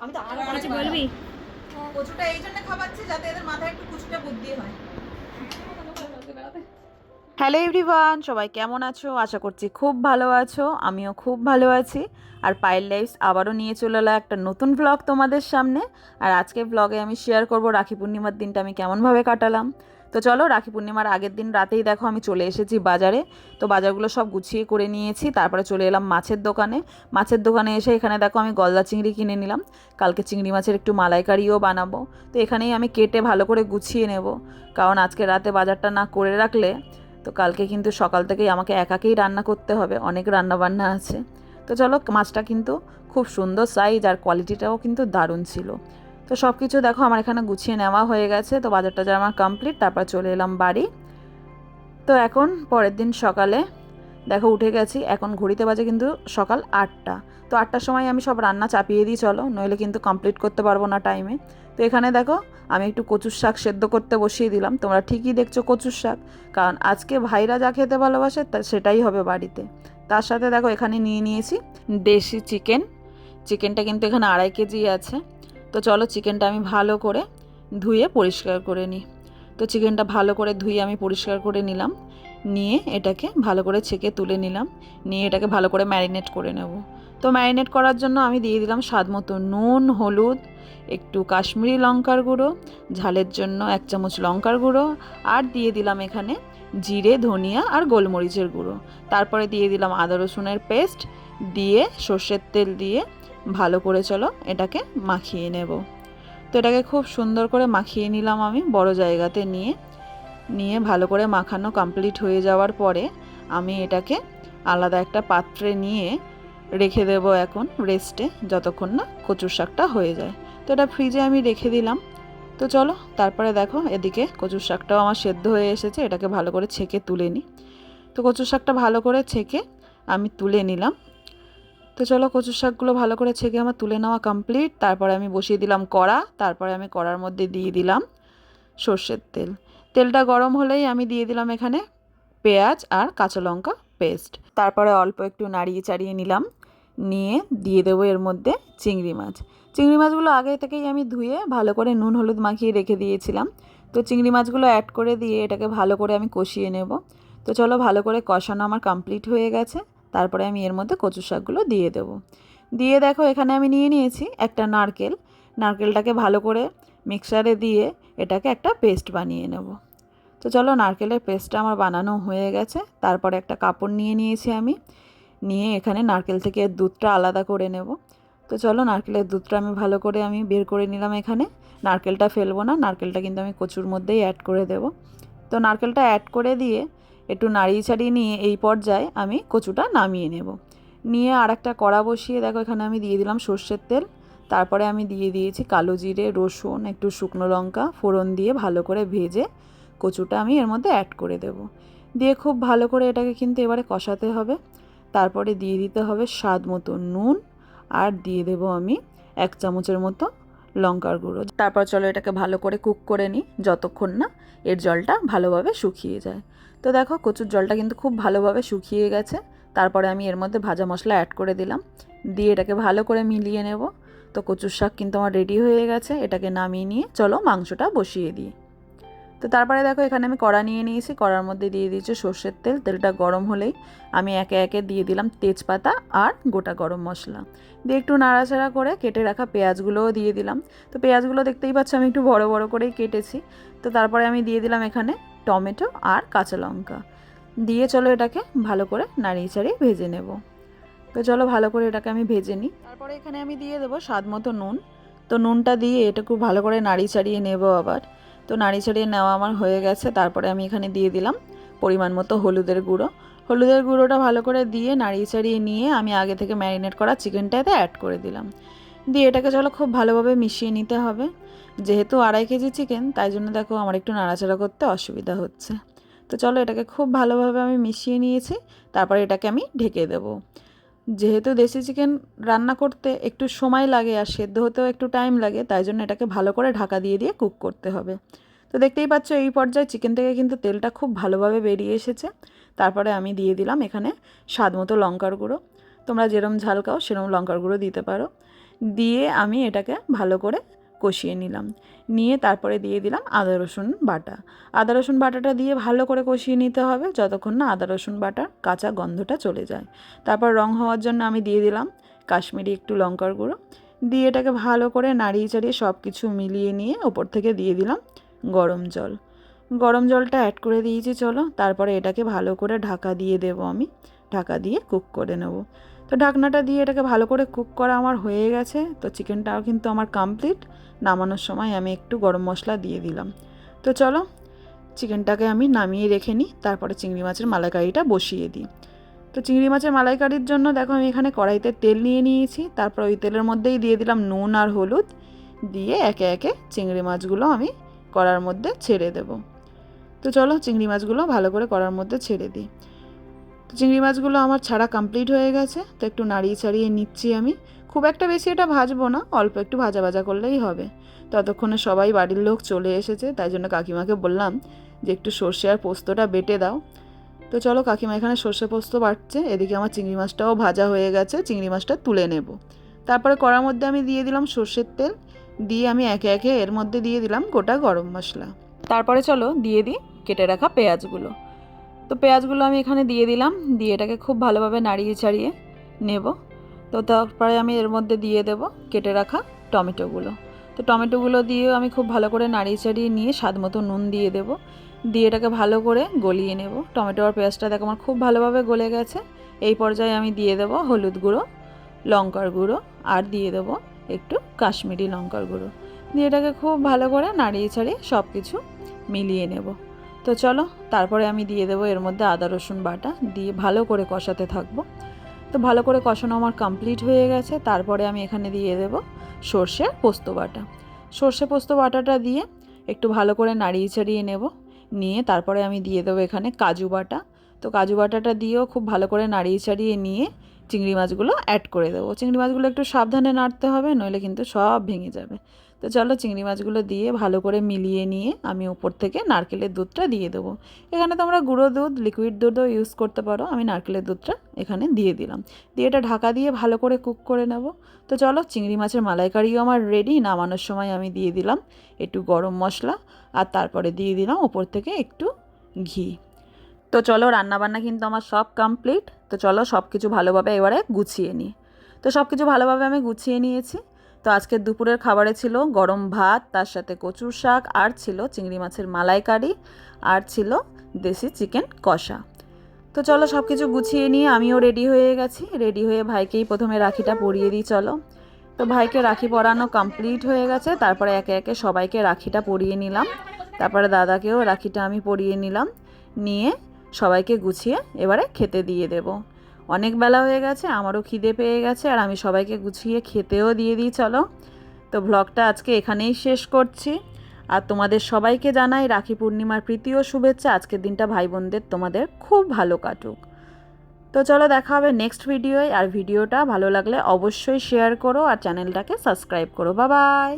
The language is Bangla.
আমি তো আরও কিছু বলবি? কচুটা এই জন্য খাওয়াচ্ছি যাতে এদের মাথায় একটু কুচুটা বুদ্ধি হয়। হ্যালো এভরিওয়ান, সবাই কেমন আছো? আশা করছি খুব ভালো আছো, আমিও খুব ভালো আছি। আর পাইল লাইফস আবারও নিয়ে চলে এলো একটা নতুন ব্লগ তোমাদের সামনে। আর আজকে ব্লগে আমি শেয়ার করব রাখি পূর্ণিমার দিনটা আমি কেমনভাবে কাটালাম। তো চলো রাখি পূর্ণিমার আগের দিন রাতেই দেখো আমি চলে এসেছি বাজারে। তো বাজারগুলো সব গুছিয়ে করে নিয়েছি, তারপরে চলে এলাম মাছের দোকানে। মাছের দোকানে এসে এখানে দেখো আমি গলদা চিংড়ি কিনে নিলাম। কালকে চিংড়ি মাছের একটু মালাইকারিও বানাবো। তো এখানেই আমি কেটে ভালো করে গুছিয়ে নেব। কারণ আজকে রাতে বাজারটা না করে রাখলে তো কালকে কিন্তু সকাল থেকেই আমাকে একাকেই রান্না করতে হবে, অনেক রান্না বান্না আছে। তো চলো, মাছটা কিন্তু খুব সুন্দর সাইজ আর কোয়ালিটিটাও কিন্তু দারুণ ছিল। তো সব কিছু দেখো, আমার এখানে গুছিয়ে নেওয়া হয়ে গেছে। তো বাজারটা টাজার আমার কমপ্লিট তারপর চলে এলাম বাড়ি। তো এখন পরের দিন সকালে দেখো উঠে গেছি, এখন ঘড়িতে বাজে কিন্তু সকাল আটটা। তো আটটার সময় আমি সব রান্না চাপিয়ে দিই, চলো, নইলে কিন্তু কমপ্লিট করতে পারব না টাইমে তো এখানে দেখো, আমি একটু কচুর শাক সেদ্ধ করতে বসিয়ে দিলাম। তোমরা ঠিকই দেখছ কচুর শাক, কারণ আজকে ভাইরা যা খেতে ভালোবাসে, তা সেটাই হবে বাড়িতে। তার সাথে দেখো এখানে নিয়ে নিয়েছি দেশি চিকেন। চিকেনটা কিন্তু এখানে আড়াই কেজি আছে। তো চলো চিকেনটা আমি ভালো করে ধুয়ে পরিষ্কার করে নিই। তো চিকেনটা ভালো করে ধুয়ে আমি পরিষ্কার করে নিলাম। নিয়ে এটাকে ভালো করে ছেঁকে তুলে নিলাম। নিয়ে এটাকে ভালো করে ম্যারিনেট করে নেব। তো ম্যারিনেট করার জন্য আমি দিয়ে দিলাম স্বাদ মতো নুন, হলুদ, একটু কাশ্মীরি লঙ্কার গুঁড়ো, ঝালের জন্য এক চামচ লঙ্কার গুঁড়ো, আর দিয়ে দিলাম এখানে জিরে, ধনিয়া আর গোলমরিচের গুঁড়ো। তারপরে দিয়ে দিলাম আদা রসুনের পেস্ট, দিয়ে সর্ষের তেল দিয়ে ভালো করে চলো এটাকে মাখিয়ে নেব। তো এটাকে খুব সুন্দর করে মাখিয়ে নিলাম আমি বড় জায়গাতে নিয়ে। নিয়ে ভালো করে মাখানো কমপ্লিট হয়ে যাওয়ার পরে আমি এটাকে আলাদা একটা পাত্রে নিয়ে রেখে দেব এখন রেস্টে যতক্ষণ না কচুর শাকটা হয়ে যায়। তো এটা ফ্রিজে আমি রেখে দিলাম। তো চলো, তারপরে দেখো এদিকে কচুর শাকটাও আমার সেদ্ধ হয়ে এসেছে, এটাকে ভালো করে ছেঁকে তুলে নিই। তো কচুর শাকটা ভালো করে ছেঁকে আমি তুলে নিলাম। তো চলো কচুর শাকগুলো ভালো করে ছেঁকে আমার তুলে নেওয়া কমপ্লিট তারপরে আমি বসিয়ে দিলাম কড়া, তারপরে আমি কড়ার মধ্যে দিয়ে দিলাম সর্ষের তেল। তেলটা গরম হলেই আমি দিয়ে দিলাম এখানে পেঁয়াজ আর কাঁচা লঙ্কা পেস্ট তারপরে অল্প একটু নাড়িয়ে চাড়িয়ে নিলাম। নিয়ে দিয়ে দেবো এর মধ্যে চিংড়ি মাছ। চিংড়ি মাছগুলো আগে থেকেই আমি ধুয়ে ভালো করে নুন হলুদ মাখিয়ে রেখে দিয়েছিলাম। তো চিংড়ি মাছগুলো অ্যাড করে দিয়ে এটাকে ভালো করে আমি কষিয়ে নেব। তো চলো ভালো করে কষানো আমার কমপ্লিট হয়ে গেছে। তারপরে আমি এর মধ্যে কচু শাকগুলো দিয়ে দেবো। দিয়ে দেখো এখানে আমি নিয়ে নিয়েছি একটা নারকেল। নারকেলটাকে ভালো করে মিক্সারে দিয়ে এটাকে একটা পেস্ট বানিয়ে নেব। তো চলো নারকেলের পেস্টটা আমার বানানো হয়ে গেছে। তারপরে একটা কাপড় নিয়ে নিয়েছি আমি। নিয়ে এখানে নারকেল থেকে দুধটা আলাদা করে নেব। তো চলো নারকেলের দুধটা আমি ভালো করে আমি বের করে নিলাম এখানে। নারকেলটা ফেলব না, নারকেলটা কিন্তু আমি কচুর মধ্যেই অ্যাড করে দেব। তো নারকেলটা অ্যাড করে দিয়ে একটু নাড়িয়ে ছাড়িয়ে নিয়ে এই পর্যায়ে আমি কচুটা নামিয়ে নেব। নিয়ে আর একটা কড়া বসিয়ে দেখো এখানে আমি দিয়ে দিলাম সর্ষের তেল। তারপরে আমি দিয়ে দিয়েছি কালো জিরে, রসুন, একটু শুকনো লঙ্কা, ফোড়ন দিয়ে ভালো করে ভেজে কচুটা আমি এর মধ্যে অ্যাড করে দেব। দিয়ে খুব ভালো করে এটাকে কিন্তু এবারে কষাতে হবে। তারপরে দিয়ে দিতে হবে স্বাদ মতো নুন আর দিয়ে দেব আমি এক চামচের মতো লঙ্কার গুঁড়ো। তারপর চলো এটাকে ভালো করে কুক করে নিই যতক্ষণ না এর জলটা ভালোভাবে শুকিয়ে যায়। তো দেখো কচুর জলটা কিন্তু খুব ভালোভাবে শুকিয়ে গেছে। তারপরে আমি এর মধ্যে ভাজা মশলা অ্যাড করে দিলাম। দিয়ে এটাকে ভালো করে মিলিয়ে নেব। তো কচুর শাক কিন্তু আমার রেডি হয়ে গেছে, এটাকে নামিয়ে নিয়ে চলো মাংসটা বসিয়ে দিই। তো তারপরে দেখো এখানে আমি কড়া নিয়ে নিয়েছি, কড়ার মধ্যে দিয়ে দিয়েছি সর্ষের তেল, তেলটা গরম হলেই আমি একে একে দিয়ে দিলাম তেজপাতা আর গোটা গরম মশলা। দিয়ে একটু নাড়াচাড়া করে কেটে রাখা পেঁয়াজগুলোও দিয়ে দিলাম। তো পেঁয়াজগুলো দেখতেই পাচ্ছ আমি একটু বড় বড় করেই কেটেছি। তো তারপরে আমি দিয়ে দিলাম এখানে টমেটো আর কাঁচা লঙ্কা। দিয়ে চলো এটাকে ভালো করে নাড়িয়ে চাড়িয়ে ভেজে নেব। তো চলো ভালো করে এটাকে আমি ভেজে নিই। তারপরে এখানে আমি দিয়ে দেবো স্বাদ মতো নুন। তো নুনটা দিয়ে এটা খুব ভালো করে নাড়ি চাড়িয়ে নেব আবার। তো নাড়ি ছাড়িয়ে নেওয়া আমার হয়ে গেছে। তারপরে আমি এখানে দিয়ে দিলাম পরিমাণ মতো হলুদের গুঁড়ো। হলুদের গুঁড়োটা ভালো করে দিয়ে নাড়িয়ে চাড়িয়ে নিয়ে আমি আগে থেকে ম্যারিনেট করা চিকেনটাতে অ্যাড করে দিলাম। দিয়ে এটাকে চলো খুব ভালোভাবে মিশিয়ে নিতে হবে। যেহেতু আড়াই কেজি চিকেন, তাই জন্য দেখো আমার একটু নাড়াচাড়া করতে অসুবিধা হচ্ছে। তো চলো এটাকে খুব ভালোভাবে আমি মিশিয়ে নিয়েছি। তারপরে এটাকে আমি ঢেকে দেবো। যেহেতু দেশি চিকেন রান্না করতে একটু সময় লাগে আর সেদ্ধ হতেও একটু টাইম লাগে, তাই জন্য এটাকে ভালো করে ঢাকা দিয়ে দিয়ে কুক করতে হবে। তো দেখতেই পাচ্ছ, এই পর্যায়ে চিকেন থেকে কিন্তু তেলটা খুব ভালোভাবে বেরিয়ে এসেছে। তারপরে আমি দিয়ে দিলাম এখানে স্বাদ মতো লঙ্কার গুঁড়ো। তোমরা যেরম ঝাল খাও, সেরম লঙ্কার গুঁড়ো দিতে পারো। দিয়ে আমি এটাকে ভালো করে কষিয়ে নিলাম। নিয়ে তারপরে দিয়ে দিলাম আদা, রসুন বাটা। আদা, রসুন বাটাটা দিয়ে ভালো করে কষিয়ে নিতে হবে যতক্ষণ না আদা, রসুন বাটার কাঁচা গন্ধটা চলে যায়। তারপর রং হওয়ার জন্য আমি দিয়ে দিলাম কাশ্মীরি একটু লঙ্কার গুঁড়ো। দিয়ে এটাকে ভালো করে নাড়িয়ে চাড়িয়ে সব কিছু মিলিয়ে নিয়ে ওপর থেকে দিয়ে দিলাম গরম জল। গরম জলটা অ্যাড করে দিয়েছি চলো। তারপরে এটাকে ভালো করে ঢাকা দিয়ে দেব আমি। ঢাকা দিয়ে কুক করে নেব। তো ঢাকনাটা দিয়ে এটাকে ভালো করে কুক করা আমার হয়ে গেছে। তো চিকেনটাও কিন্তু আমার কমপ্লিট নামানোর সময় আমি একটু গরম মশলা দিয়ে দিলাম। তো চলো, চিকেনটাকে আমি নামিয়ে রেখে নিই, তারপরে চিংড়ি মাছের মালাইকারিটা বসিয়ে দিই। তো চিংড়ি মাছের মালাইকারির জন্য দেখো আমি এখানে কড়াইতে তেল নিয়ে নিয়েছি, তারপর ওই তেলের মধ্যেই দিয়ে দিলাম নুন আর হলুদ। দিয়ে একে একে চিংড়ি মাছগুলো আমি কড়ার মধ্যে ছেড়ে দেব। তো চলো চিংড়ি মাছগুলো ভালো করে কড়ার মধ্যে ছেড়ে দিই। চিংড়ি মাছগুলো আমার ছাড়া কমপ্লিট হয়ে গেছে, তো একটু নাড়িয়ে ছাড়িয়ে নিচ্ছি আমি। খুব একটা বেশি এটা ভাজবো না, অল্প একটু ভাজা ভাজা করলেই হবে। ততক্ষণে সবাই বাড়ির লোক চলে এসেছে, তাই জন্য কাকিমাকে বললাম যে একটু সর্ষে আর পোস্তটা বেটে দাও। তো চলো কাকিমা, এখানে সর্ষে পোস্ত বাটছে, এদিকে আমার চিংড়ি মাছটাও ভাজা হয়ে গেছে, চিংড়ি মাছটা তুলে নেব। তারপরে কড়ার মধ্যে আমি দিয়ে দিলাম সর্ষের তেল, দিয়ে আমি একে একে এর মধ্যে দিয়ে দিলাম গোটা গরম মশলা। তারপরে চলো দিয়ে দিই কেটে রাখা পেঁয়াজগুলো। তো পেঁয়াজগুলো আমি এখানে দিয়ে দিলাম, দিয়ে এটাকে খুব ভালোভাবে নাড়িয়ে ছাড়িয়ে নেব। তো তারপরে আমি এর মধ্যে দিয়ে দেব কেটে রাখা টমেটোগুলো। তো টমেটোগুলো দিয়েও আমি খুব ভালো করে নাড়িয়ে চাড়িয়ে নিয়ে স্বাদ মতো নুন দিয়ে দেব। দিয়ে এটাকে ভালো করে গলিয়ে নেব। টমেটো আর পেঁয়াজটা দেখো আমার খুব ভালোভাবে গলে গেছে। এই পর্যায়ে আমি দিয়ে দেব হলুদ গুঁড়ো, লঙ্কার গুঁড়ো আর দিয়ে দেব একটু কাশ্মীরি লঙ্কার গুঁড়ো। দিয়ে এটাকে খুব ভালো করে নাড়িয়ে ছাড়িয়ে সব কিছু মিলিয়ে নেব। তো চলো, তারপরে আমি দিয়ে দেবো এর মধ্যে আদা, রসুন বাটা, দিয়ে ভালো করে কষাতে থাকব। তো ভালো করে কষানো আমার কমপ্লিট হয়ে গেছে। তারপরে আমি এখানে দিয়ে দেব সর্ষে পোস্ত বাটা। সর্ষে পোস্ত বাটাটা দিয়ে একটু ভালো করে নাড়িয়ে ছাড়িয়ে নেব। নিয়ে তারপরে আমি দিয়ে দেবো এখানে কাজু বাটা। তো কাজু বাটাটা দিয়েও খুব ভালো করে নাড়িয়ে ছাড়িয়ে নিয়ে চিংড়ি মাছগুলো অ্যাড করে দেবো। চিংড়ি মাছগুলো একটু সাবধানে নাড়তে হবে, নইলে কিন্তু সব ভেঙে যাবে। তো চলো চিংড়ি মাছগুলো দিয়ে ভালো করে মিলিয়ে নিয়ে আমি উপর থেকে নারকেলের দুধটা দিয়ে দেবো। এখানে তোমরা গুঁড়ো দুধ লিকুইড দুধও ইউজ করতে পারো। আমি নারকেলের দুধটা এখানে দিয়ে দিলাম। দিয়ে এটা ঢাকা দিয়ে ভালো করে কুক করে নেব। তো চলো চিংড়ি মাছের মালাইকারিও আমার রেডি নামানোর সময় আমি দিয়ে দিলাম একটু গরম মশলা আর তারপরে দিয়ে দিলাম ওপর থেকে একটু ঘি। তো চলো রান্নাবান্না কিন্তু আমার সব কমপ্লিট তো চলো সব কিছু ভালোভাবে এবারে গুছিয়ে নিই। তো সব কিছু ভালোভাবে আমি গুছিয়ে নিয়েছি। তো আজকের দুপুরের খাবারে ছিল গরম ভাত, তার সাথে কচুর শাক, আর ছিল চিংড়ি মাছের মালাইকারি, আর ছিল দেশি চিকেন কষা। তো চলো সব কিছু গুছিয়ে নিয়ে আমিও রেডি হয়ে গেছি। রেডি হয়ে ভাইকেই প্রথমে রাখিটা পরিয়ে দিই, চলো। তো ভাইকে রাখি পরানো কমপ্লিট হয়ে গেছে, তারপরে একে একে সবাইকে রাখিটা পরিয়ে নিলাম। তারপরে দাদাকেও রাখিটা আমি পরিয়ে নিলাম, নিয়ে সবাইকে গুছিয়ে এবারে খেতে দিয়ে দেব। অনেক বেলা হয়ে গেছে, আমারও খিদে পেয়ে গেছে আর আমি সবাইকে গুছিয়ে খেতেও দিয়ে দিই, চলো। তো ব্লগটা আজকে এখানেই শেষ করছি। আর তোমাদের সবাইকে জানাই রাখি পূর্ণিমার প্রীতি ও শুভেচ্ছা। আজকের দিনটা ভাই বোনদের তোমাদের খুব ভালো কাটুক। তো চলো দেখা হবে নেক্সট ভিডিওয় আর ভিডিওটা ভালো লাগলে অবশ্যই শেয়ার করো আর চ্যানেলটাকে সাবস্ক্রাইব করো। বাবাই